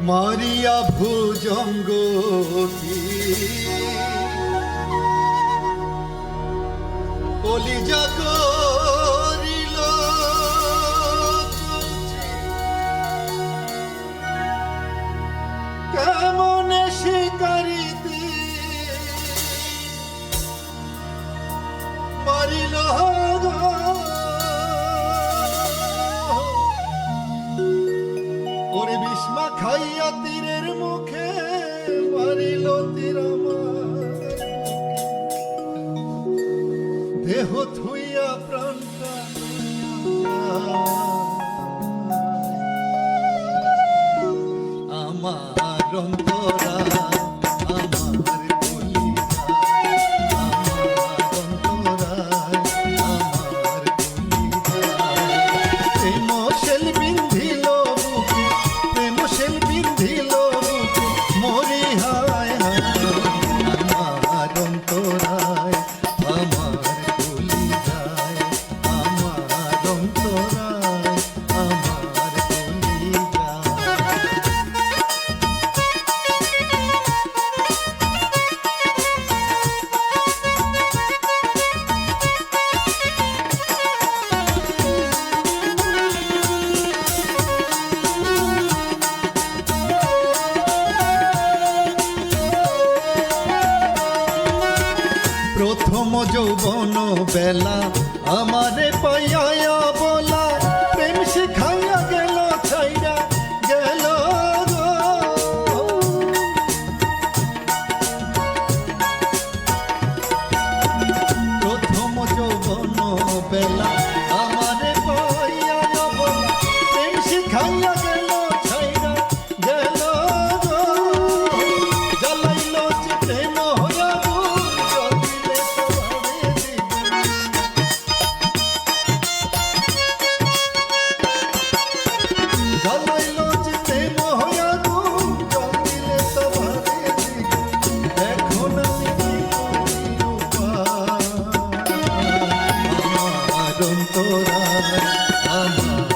মারিয়া ভুজঙ্গ কলিজা করিল কেমন শিকারিতে মিলতির দেহ থুইয়া প্রাণ আমার মম যৌবন বেলা। আমারে পাইয়া আমার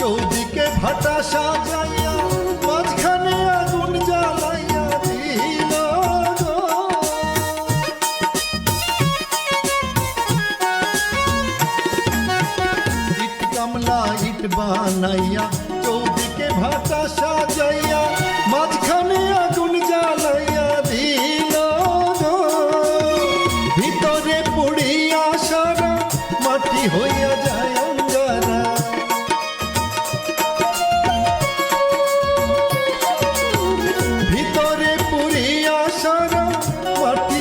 চৌদিকে ভাটা সাজাইয়া, মাঝখানে আগুন জ্বালাইয়া দিল ইট কামলা ইট বানাইয়া চৌদিকে ভাটা সাজাইয়া, মাঝখানে আগুন জ্বালাইয়া দিল ভিতরে পড়িয়া সারা মাটি হইয়া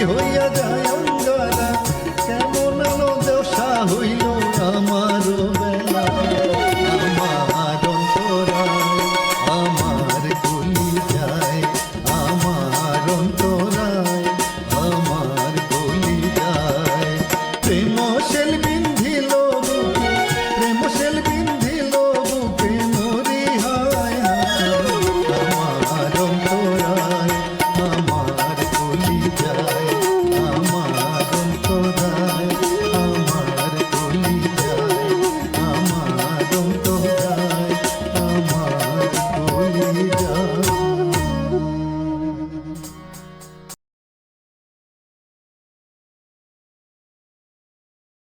হইয়া যায়।